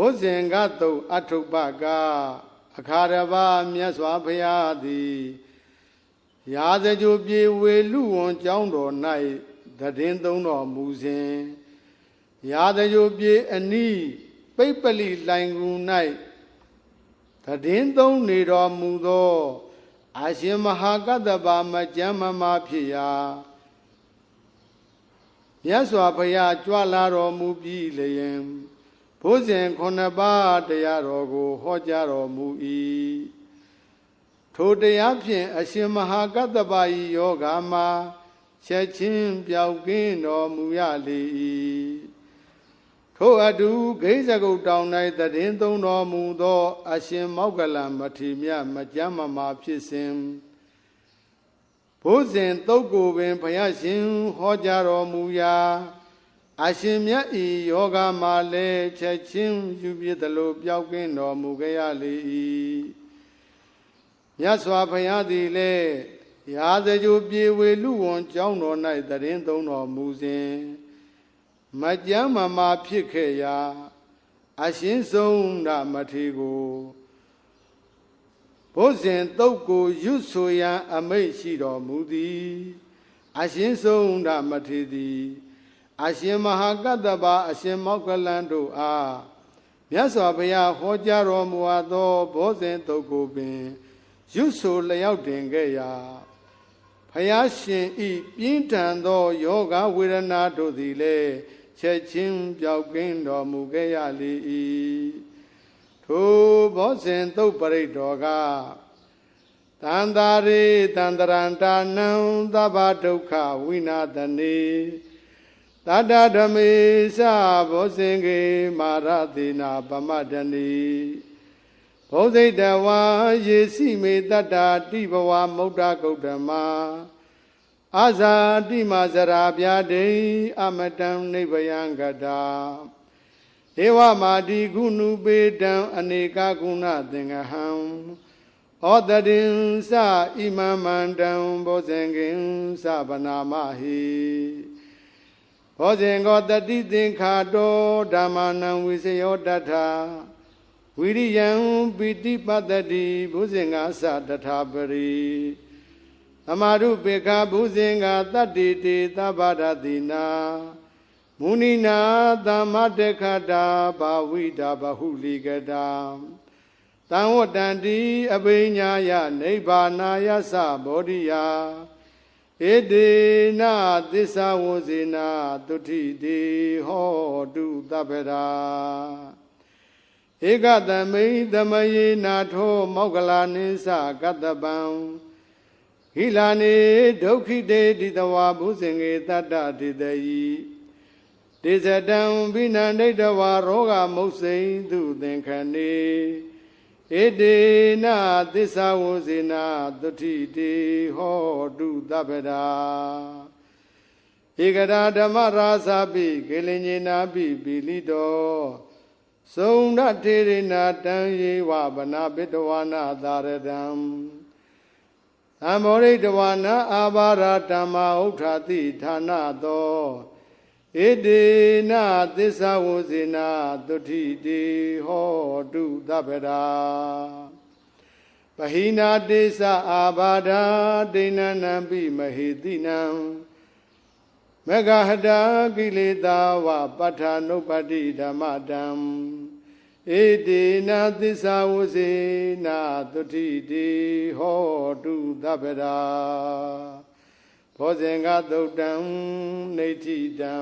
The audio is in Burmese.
ဘုဇင်ကတုတ်အထုပ္ပကအခါရပါမြတ်စွာဘုရားသည်ရာဇကြိုပြေဝေလူဝန်ကျောင်းတော်၌တည်င်းသုံးတော်မူစဉ်ရာဇကြိုပြေအနီးပိပ္ပလိလိုင်ကူ၌တည်င်းသုံးနေတော်မူသောအရှင်မဟာကတ္တဗမကျမ်းမမဖြစ်ရာမြတ်စွာဘုရားကြွလာတော်မူပြီးလျင် ဘုဇင်ခုနှစ်ပါးတရားတော်ကိုဟောကြားတော်မူ၏ထိုတရားဖြင့်အရှင်မဟာကတ္တဗဤယောဂါမှာချက်ချင်းပြောက်ကင်းတော်မူရလေ၏ထိုအတူဂိဇဂုတ်တောင်၌တည်င်းသုံးတော်မူသော အရှင်မောက္ကလံမထေမြတ်မကြမ်းမမာဖြစ်စဉ်ဘုဇင်တုတ်ကိုပင်ဘုရားရှင်ဟောကြားတော်မူရာ အရှင်မြတ်ဤယောဂမှာလည်းချက်ချင်းယူပြသလိုပျောက်ကင်းတော်မူကြရလေ၏မြတ်စွာဘုရားသည်လည်းရာဇကြိုပြေဝေလူဝန်ကျောင်းတော်၌တရင်သုံးတော်မူစဉ်မကြမ်းမမာဖြစ်ခဲ့ရာ အရှင်ဆုံးဓမထေကိုဘုဇင်တုတ်ကိုရွတ်ဆိုရန်အမိတ်ရှိတော်မူသည် အရှင်ဆုံးဓမထေသည် အရှင်မဟာကတ္တဗအရှင်မောက္ကလန်တို့အားမြတ်စွာဘုရားဟောကြားတော်မူအပ်သောဘောဇင်တုတ်ကိုပင်ရွတ်ဆိုလျောက်တင်ခဲ့ရာဘုရားရှင်ဤပြင်းထန်သောယောဂဝေဒနာတို့သည်လည်းချက်ချင်းပြောက်ကင်းတော်မူခဲ့ရလေ၏ထိုဘောဇင်တုတ်ပရိတ်တော်ကတန္တာရေတန္တရန္တာနံသဗ္ဗဒုက္ခဝိနာတနေ တတဓမေသဘောဇင်ကေမာရတိနာပမတနီဘုဇိတဝါယေစီမေတတ္တာတိဘဝမௌဒ္ဒဂௌတမအာဇာတိမဇရာပြာဒိအမတံနိဗ္ဗယံကတာဧဝမာတိကုဏုပေတံအနေကကုဏသင်္ကဟံဩတတိံသဣမမန္တံဘောဇင်ကိံသဗနာမဟိ ဘောဇင်ကောတတိသင်္ခါတောဓမ္မာနံဝိစယောတထာဝိရိယံပိတိပတ္တိဘုဇင်္ဂသတထာပရိသမာရုပေခဘုဇင်္ဂတတ္တိတေသဗ္ဗဒတိနာမုနိနာသမတခတာဘာဝိတာဘဟုလိကတာတံဝတ္တန္တိအဘိညာယနိဗ္ဗာနာယသဘောဓိယာ ဧတေနသစ္စာဝဇေနာတုထိတေဟောတုတပ္ပရာဧကသမိသမယေနာထောမောက္ကလာနိသကတ္တပံဟိလာနေဒုက္ခိတေတိတဝါဘုဇင်္ဂေတတ္တတိတယီတေဇတံဘိနန္ဒိတဝါရောဂမုတ်စိန်သူသင်္ခဏေ ဧတေနသစ္စာဝဇေနာတုထိတေဟောတုတပ္ပရာဧကရာဓမ္မရာဇာပိကေလင်ညေနာပိပိလိတောသုံးရထေရိနာတံယေဝဗနာပိတဝနာသာရတံသံမောရိတဝနာအာဘာရဓမ္မဥဋ္ဌာတိဌာနသော ဣတိနာသစ္စာဝဇေနာတုထိတိဟောတုသဗ္ဗရာပဟိနာတေသအာဘာဒာဒိဏနံပိမဟေတိနံမဂဟတာကိလေသာဝပဋ္ဌာနုပ္ပတိဓမ္မတံဣတိနာသစ္စာဝဇေနာတုထိတိဟောတုသဗ္ဗရာ ဘောဇင်္ဂသုတ်တံနေဋ္ဌိတံ